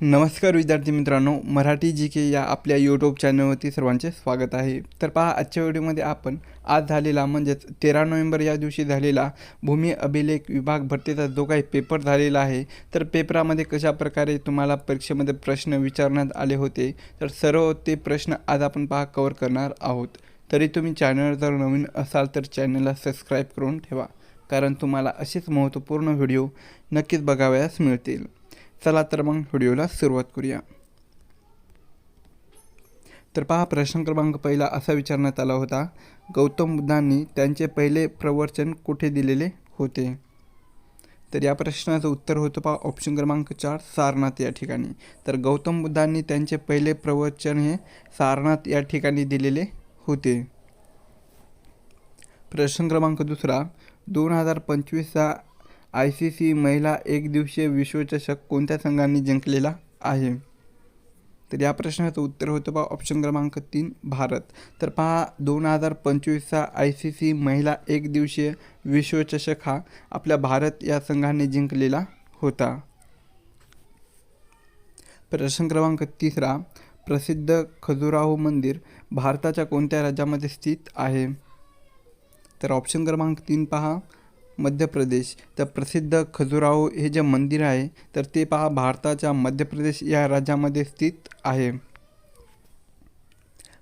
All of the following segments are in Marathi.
नमस्कार विद्यार्थी मित्रांनो मराठी जी के या आपल्या यूट्यूब चॅनलवरती सर्वांचे स्वागत आहे. तर पहा आजच्या व्हिडिओमध्ये आपण आज झालेला म्हणजेच तेरा नोव्हेंबर या दिवशी झालेला भूमी अभिलेख विभाग भरतीचा जो काही पेपर झालेला आहे तर पेपरामध्ये कशा प्रकारे तुम्हाला परीक्षेमध्ये प्रश्न विचारण्यात आले होते तर सर्व ते प्रश्न आज आपण पहा कवर करणार आहोत. तरी तुम्ही चॅनल जर नवीन असाल तर चॅनलला सबस्क्राईब करून ठेवा कारण तुम्हाला असेच महत्त्वपूर्ण व्हिडिओ नक्कीच बघावयास मिळतील. चला तर मग व्हिडिओला सुरुवात करूया. तर पहा प्रश्न क्रमांक पहिला असा विचारण्यात आला होता. गौतम बुद्धांनी त्यांचे पहिले प्रवचन कुठे दिलेले होते? तर या प्रश्नाचं उत्तर होतं पहा ऑप्शन क्रमांक चार सारनाथ या ठिकाणी. तर गौतम बुद्धांनी त्यांचे पहिले प्रवचन हे सारनाथ या ठिकाणी दिलेले होते. प्रश्न क्रमांक दुसरा दोन हजार पंचवीसचा आय सी सी महिला एकदिवसीय विश्वचषक कोणत्या संघांनी जिंकलेला आहे? तर या प्रश्नाचं उत्तर होतं पहा ऑप्शन क्रमांक तीन भारत. तर पहा दोन हजार पंचवीसचा आय सी सी महिला एकदिवसीय विश्वचषक हा आपल्या भारत या संघाने जिंकलेला होता. प्रश्न क्रमांक तिसरा प्रसिद्ध खजुराहो मंदिर भारताच्या कोणत्या राज्यामध्ये स्थित आहे? तर ऑप्शन क्रमांक तीन पहा मध्य प्रदेश. तर प्रसिद्ध खजुराहो हे जे मंदिर आहे तर ते पहा भारताच्या मध्य प्रदेश या राज्यामध्ये स्थित आहे.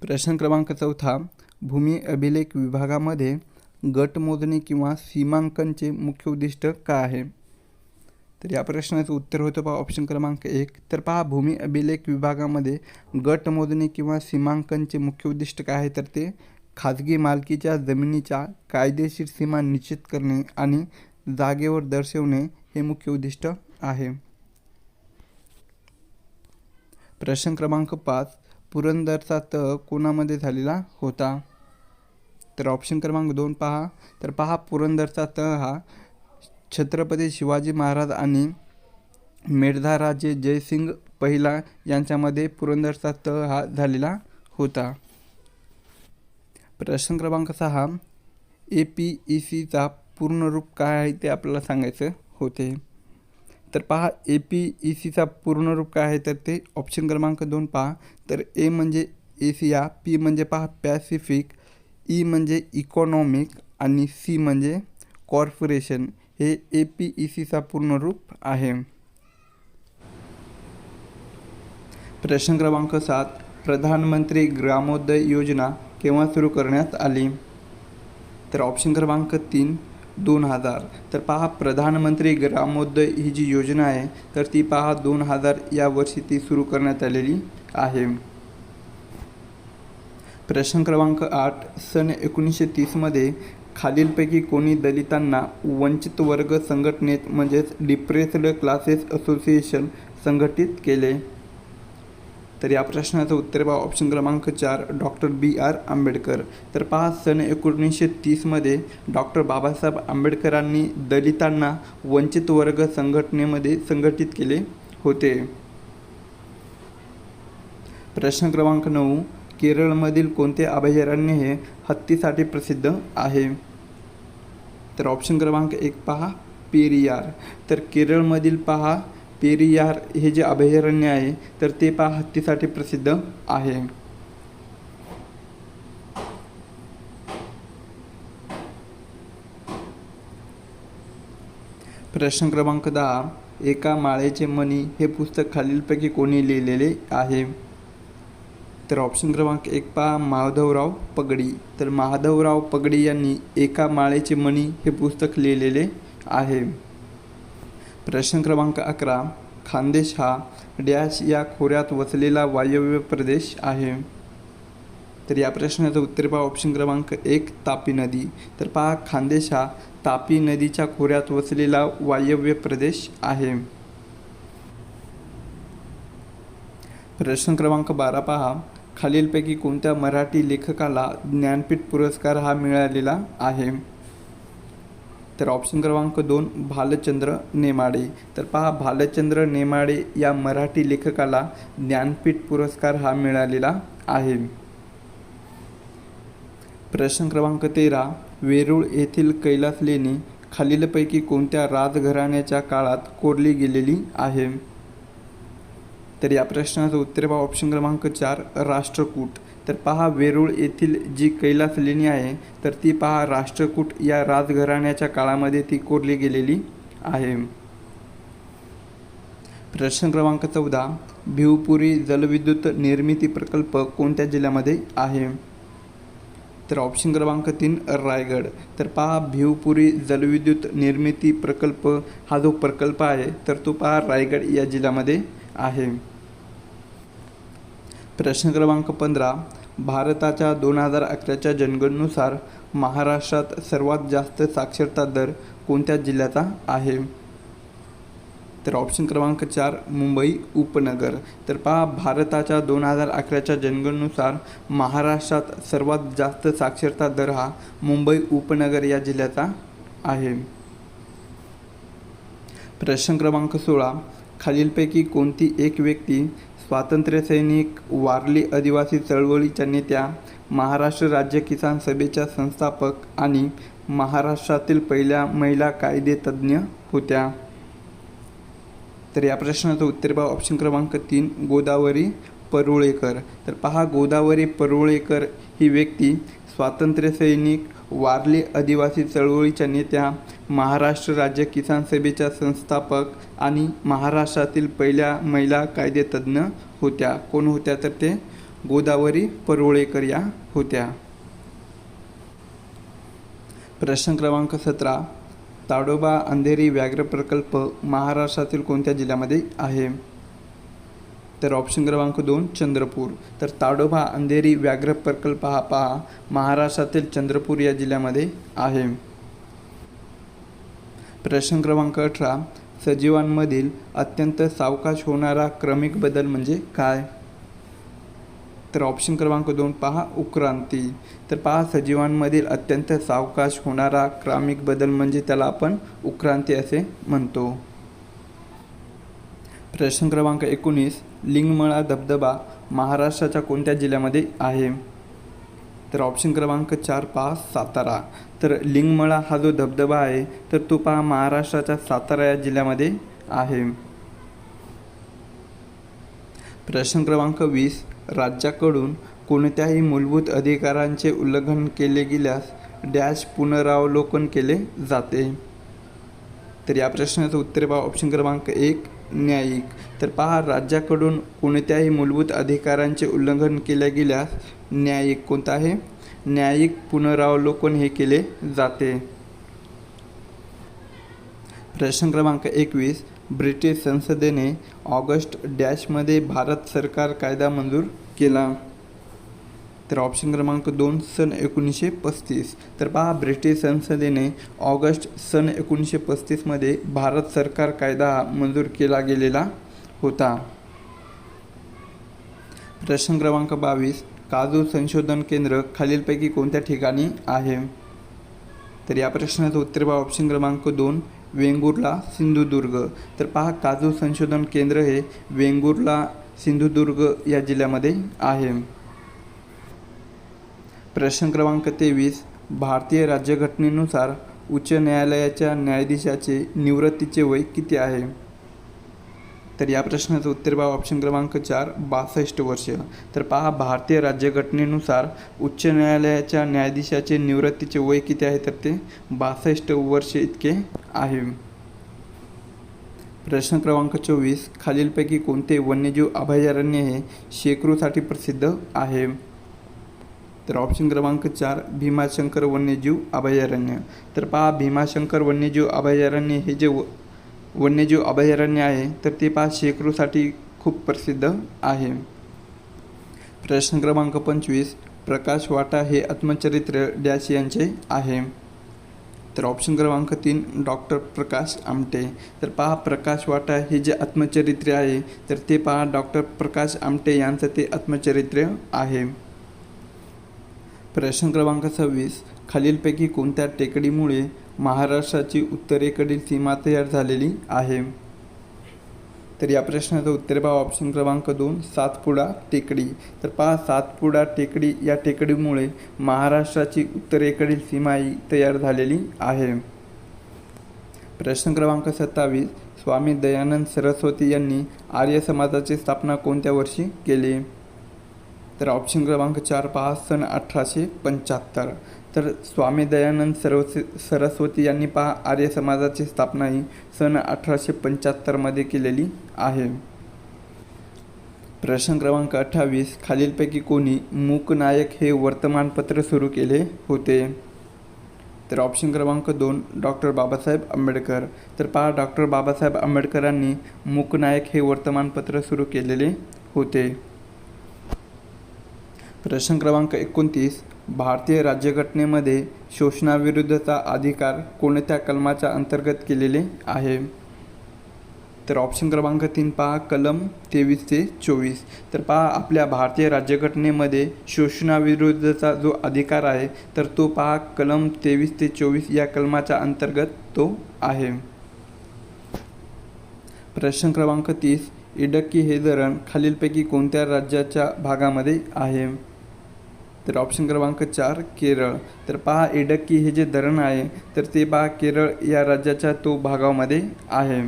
प्रश्न क्रमांक चौथा. भूमी अभिलेख विभागामध्ये गटमोजणी किंवा सीमांकनचे मुख्य उद्दिष्ट काय आहे? तर या प्रश्नाचं उत्तर होतं पहा ऑप्शन क्रमांक एक. तर पहा भूमी अभिलेख विभागामध्ये गटमोजणी किंवा सीमांकनचे मुख्य उद्दिष्ट काय आहे? तर ते खाजगी मालकीच्या जमिनीच्या कायदेशीर सीमा निश्चित करणे आणि जागेवर दर्शवणे हे मुख्य उद्दिष्ट आहे. प्रश्न क्रमांक पाच पुरंदरचा तह कोणामध्ये झालेला होता? तर ऑप्शन क्रमांक दोन पहा. तर पहा पुरंदरचा तह हा छत्रपती शिवाजी महाराज आणि मेढधा राजे जयसिंग पहिला यांच्यामध्ये पुरंदरचा तह हा झालेला होता. प्रश्न क्रमांक सहा. ए पी ई सीचा पूर्ण रूप काय आहे ते आपल्याला सांगायचं होते. तर पहा ए पी ई सीचा पूर्ण रूप काय आहे तर ते ऑप्शन क्रमांक दोन पहा. तर ए म्हणजे एशिया पी म्हणजे पहा पॅसिफिक ई e म्हणजे इकॉनॉमिक आणि सी म्हणजे कॉर्पोरेशन हे ए पी ई सीचा पूर्ण रूप आहे. प्रश्न क्रमांक सात. प्रधानमंत्री ग्रामोदय योजना केव्हा सुरू करण्यात आली? तर ऑप्शन क्रमांक तीन दोन हजार. तर पहा प्रधानमंत्री ग्रामोदय ही जी योजना आहे तर ती पहा दोन हजार या वर्षी ती सुरू करण्यात आलेली आहे. प्रश्न क्रमांक आठ सन एकोणीसशे तीसमध्ये खालीलपैकी कोणी दलितांना वंचित वर्ग संघटनेत म्हणजेच डिप्रेस्ड क्लासेस असोसिएशन संघटित केले? तर या प्रश्नाचं उत्तर बा ऑप्शन क्रमांक चार डॉक्टर बी आर आंबेडकर. तर पहा सन एकोणीसशे तीसमध्ये डॉक्टर बाबासाहेब आंबेडकरांनी दलितांना वंचित वर्ग संघटनेमध्ये संघटित केले होते. प्रश्न क्रमांक नऊ केरळमधील कोणते अभयारण्य हे हत्तीसाठी प्रसिद्ध आहे? तर ऑप्शन क्रमांक एक पहा पेरियार. तर केरळमधील पहा पेरियार हे जे अभयारण्य आहे तर ते पहा हत्तीसाठी प्रसिद्ध आहे. प्रश्न क्रमांक दहा एका माळेचे मणी हे पुस्तक खालीलपैकी कोणी लिहिलेले आहे? तर ऑप्शन क्रमांक एक पहा माधवराव पगडी. तर माधवराव पगडी यांनी एका माळेचे मणी हे पुस्तक लिहिलेले आहे. प्रश्न क्रमांक अकरा खानदेश हा डॅश या खोऱ्यात वसलेला वायव्य प्रदेश आहे. तर या प्रश्नाचं उत्तर पहा ऑप्शन क्रमांक एक तापी नदी. तर पहा खानदेश हा तापी नदीच्या खोऱ्यात वसलेला वायव्य प्रदेश आहे. प्रश्न क्रमांक बारा पहा खालीलपैकी कोणत्या मराठी लेखकाला ज्ञानपीठ पुरस्कार हा मिळालेला आहे? तर ऑप्शन क्रमांक दोन भालचंद्र नेमाडे. तर पहा भालचंद्र नेमाडे या मराठी लेखकाला ज्ञानपीठ पुरस्कार हा मिळालेला आहे. प्रश्न क्रमांक तेरा वेरूळ येथील कैलास लेणी खालीलपैकी कोणत्या राजघराण्याच्या काळात कोरली गेलेली आहे? तर या प्रश्नाचं उत्तर पहा ऑप्शन क्रमांक चार राष्ट्रकूट. तर पहा वेरूळ येथील जी कैलास लेणी आहे तर ती पहा राष्ट्रकूट या राजघराण्याच्या काळामध्ये ती कोरली गेलेली आहे. प्रश्न क्रमांक चौदा भिवपुरी जलविद्युत निर्मिती प्रकल्प कोणत्या जिल्ह्यामध्ये आहे? तर ऑप्शन क्रमांक तीन रायगड. तर पहा भिवपुरी जलविद्युत निर्मिती प्रकल्प हा जो प्रकल्प आहे तर तो पहा रायगड या जिल्ह्यामध्ये आहे. प्रश्न क्रमांक पंधरा भारताच्या दोन हजार अकराच्या जनगणनुसार महाराष्ट्रात सर्वात जास्त साक्षरता दर कोणत्या जिल्ह्याचा आहे? तर ऑप्शन क्रमांक चार मुंबई उपनगर. तर पहा भारताच्या दोन हजार अकराच्या जनगणनुसार महाराष्ट्रात सर्वात जास्त साक्षरता दर हा मुंबई उपनगर या जिल्ह्याचा आहे. प्रश्न क्रमांक सोळा खालीलपैकी कोणती एक व्यक्ती स्वातंत्र्यसैनिक वारली आदिवासी चळवळीच्या नेत्या महाराष्ट्र राज्य किसान सभेच्या संस्थापक आणि महाराष्ट्रातील पहिल्या महिला कायदेतज्ञ होत्या. तर या प्रश्नाचं उत्तर पहा ऑप्शन क्रमांक तीन गोदावरी परुळेकर. तर पहा गोदावरी परुळेकर ही व्यक्ती स्वातंत्र्यसैनिक वारली आदिवासी चळवळीच्या नेत्या महाराष्ट्र राज्य किसान सभेच्या संस्थापक आणि महाराष्ट्रातील पहिल्या महिला कायदेतज्ञ होत्या. कोण होत्या तर ते गोदावरी परोळेकर या होत्या. प्रश्न क्रमांक सतरा. ताडोबा अंधेरी व्याघ्र प्रकल्प महाराष्ट्रातील कोणत्या जिल्ह्यामध्ये आहे? तर ऑप्शन क्रमांक दोन चंद्रपूर. तर ताडोबा अंधेरी व्याघ्र प्रकल्प हा पहा महाराष्ट्रातील चंद्रपूर या जिल्ह्यामध्ये आहे. प्रश्न क्रमांक अठरा सजीवांमधील अत्यंत सावकाश होणारा क्रमिक बदल म्हणजे काय? तर ऑप्शन क्रमांक दोन पहा उक्रांती. तर पहा सजीवांमधील अत्यंत सावकाश होणारा क्रमिक बदल म्हणजे त्याला आपण उक्रांती असे म्हणतो. प्रश्न क्रमांक एकोणीस लिंगमळा धबधबा महाराष्ट्राच्या कोणत्या जिल्ह्यामध्ये आहे? तर ऑप्शन क्रमांक चार पहा सातारा. तर लिंगमळा हा जो धबधबा आहे तर तो पहा महाराष्ट्राच्या सातारा या जिल्ह्यामध्ये आहे. प्रश्न क्रमांक वीस. राज्याकडून कोणत्याही मूलभूत अधिकारांचे उल्लंघन केले गेल्यास डॅश पुनरावलोकन केले जाते. तर या प्रश्नाचं उत्तर पहा ऑप्शन क्रमांक एक. न्यायिक. तर पहा राज्याकडून कोणत्याही मूलभूत अधिकारांचे उल्लंघन केल्या गेल्यास न्यायिक कोणतं आहे? न्यायिक पुनरावलोकन हे केले जाते. प्रश्न क्रमांक एकवीस. ब्रिटिश संसदेने ऑगस्ट डॅशमध्ये भारत सरकार कायदा मंजूर केला. तर ऑप्शन क्रमांक दोन सन एकोणीसशे पस्तीस. तर पहा ब्रिटिश संसदेने ऑगस्ट सन एकोणीसशे पस्तीसमध्ये भारत सरकार कायदा हा मंजूर केला गेलेला होता. प्रश्न क्रमांक बावीस काजू संशोधन केंद्र खालीलपैकी कोणत्या ठिकाणी आहे? तर या प्रश्नाचं उत्तर पहा ऑप्शन क्रमांक दोन वेंगुर्ला सिंधुदुर्ग. तर पहा काजू संशोधन केंद्र हे वेंगुर्ला सिंधुदुर्ग या जिल्ह्यामध्ये आहे. प्रश्न क्रमांक तेवीस भारतीय राज्यघटनेनुसार उच्च न्यायालयाच्या न्यायाधीशाचे निवृत्तीचे वय किती आहे? तर या प्रश्नाचं उत्तर पहा ऑप्शन क्रमांक चार बासष्ट वर्ष. तर पहा भारतीय राज्यघटनेनुसार उच्च न्यायालयाच्या न्यायाधीशाचे निवृत्तीचे वय किती आहे? तर ते बासष्ट वर्ष इतके आहे. प्रश्न क्रमांक चोवीस खालीलपैकी कोणते वन्यजीव अभयारण्य हे शेकरूसाठी प्रसिद्ध आहे? तर ऑप्शन क्रमांक चार भीमाशंकर वन्यजीव अभयारण्य. तर पहा भीमाशंकर वन्यजीव अभयारण्य हे जे व वन्यजीव अभयारण्य आहे तर ते पहा शेकरूसाठी खूप प्रसिद्ध आहे. प्रश्न क्रमांक पंचवीस प्रकाश वाटा हे आत्मचरित्र डॅश यांचे आहे. तर ऑप्शन क्रमांक तीन डॉक्टर प्रकाश आमटे. तर पहा प्रकाश वाटा हे जे आत्मचरित्र आहे तर ते पहा डॉक्टर प्रकाश आमटे यांचं ते आत्मचरित्र आहे. प्रश्न क्रमांक सव्वीस खालीलपैकी कोणत्या टेकडीमुळे महाराष्ट्राची उत्तरेकडील सीमा तयार झालेली आहे? तर या प्रश्नाचं उत्तर पहा ऑप्शन क्रमांक दोन सातपुडा टेकडी. तर पहा सातपुडा टेकडी या टेकडीमुळे महाराष्ट्राची उत्तरेकडील सीमा ही तयार झालेली आहे. प्रश्न क्रमांक सत्तावीस स्वामी दयानंद सरस्वती यांनी आर्य समाजाची स्थापना कोणत्या वर्षी केली? तर ऑप्शन क्रमांक चार पहा सन अठराशे पंच्याहत्तर. तर स्वामी दयानंद सरस्व सरस्वती यांनी पहा आर्य समाजाची स्थापना ही सन अठराशे पंच्याहत्तरमध्ये केलेली आहे. प्रश्न क्रमांक अठ्ठावीस खालीलपैकी कोणी मूकनायक हे वर्तमानपत्र सुरू केले होते? तर ऑप्शन क्रमांक दोन डॉक्टर बाबासाहेब आंबेडकर. तर पहा डॉक्टर बाबासाहेब आंबेडकरांनी मूकनायक हे वर्तमानपत्र सुरू केलेले होते. प्रश्न क्रमांक एकोणतीस भारतीय राज्यघटनेमध्ये शोषणाविरुद्धचा अधिकार कोणत्या कलमाच्या अंतर्गत केलेले आहे? तर ऑप्शन क्रमांक तीन पहा कलम तेवीस ते चोवीस. तर पहा आपल्या भारतीय राज्यघटनेमध्ये शोषणाविरुद्धचा जो अधिकार आहे तर तो पहा कलम तेवीस ते चोवीस या कलमाच्या अंतर्गत तो आहे. प्रश्न क्रमांक तीस इडक्की हे धरण खालीलपैकी कोणत्या राज्याच्या भागामध्ये आहे? तर ऑप्शन क्रमांक चार केरळ. तर पहा इडक्की हे जे धरण आहे तर ते पहा केरळ या राज्याच्या तो भागामध्ये आहे.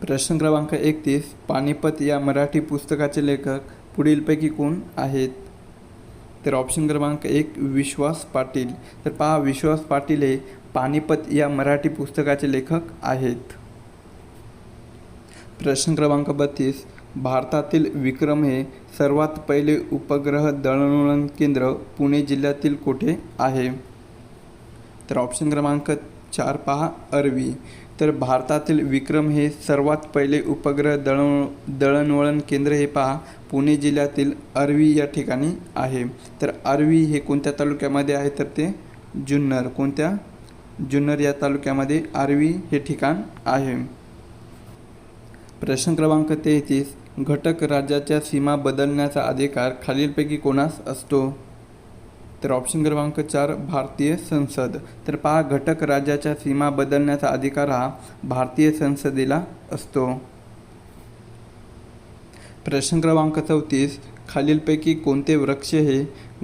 प्रश्न क्रमांक एकतीस पानिपत या मराठी पुस्तकाचे लेखक पुढीलपैकी कोण आहेत? तर ऑप्शन क्रमांक एक विश्वास पाटील. तर पहा विश्वास पाटील हे पानिपत या मराठी पुस्तकाचे लेखक आहेत. प्रश्न क्रमांक बत्तीस भारतातील विक्रम हे सर्वात पहिले उपग्रह दळणवळण केंद्र पुणे जिल्ह्यातील कोठे आहे? तर ऑप्शन क्रमांक चार पहा अरवी तर भारतातील विक्रम हे सर्वात पहिले उपग्रह दळण दळणवळण केंद्र हे पहा पुणे जिल्ह्यातील अरवी या ठिकाणी आहे. तर अरवी हे कोणत्या तालुक्यामध्ये आहे? तर ते जुन्नर. कोणत्या? जुन्नर या तालुक्यामध्ये आरवी हे ठिकाण आहे. प्रश्न क्रमांक तेहतीस. घटक राज्याच्या सीमा बदलण्याचा अधिकार खालीलपैकी कोणास असतो? तर ऑप्शन क्रमांक चार भारतीय संसद. तर पहा घटक राज्याच्या सीमा बदलण्याचा अधिकार हा भारतीय संसदेला असतो. प्रश्न क्रमांक चौतीस खालीलपैकी कोणते वृक्ष हे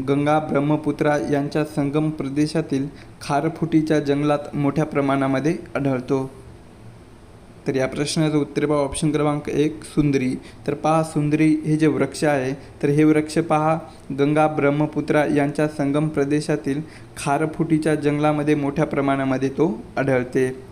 गंगा ब्रह्मपुत्रा यांच्या संगम प्रदेशातील खारफुटीच्या जंगलात मोठ्या प्रमाणामध्ये आढळतो? तर या प्रश्नाचं उत्तर पहा. ऑप्शन क्रमांक एक सुंदरी. तर पहा सुंदरी हे जे वृक्ष आहे तर हे वृक्ष पहा गंगा ब्रह्मपुत्रा यांच्या संगम प्रदेशातील खारफुटीच्या जंगलामध्ये मोठ्या प्रमाणामध्ये तो आढळते.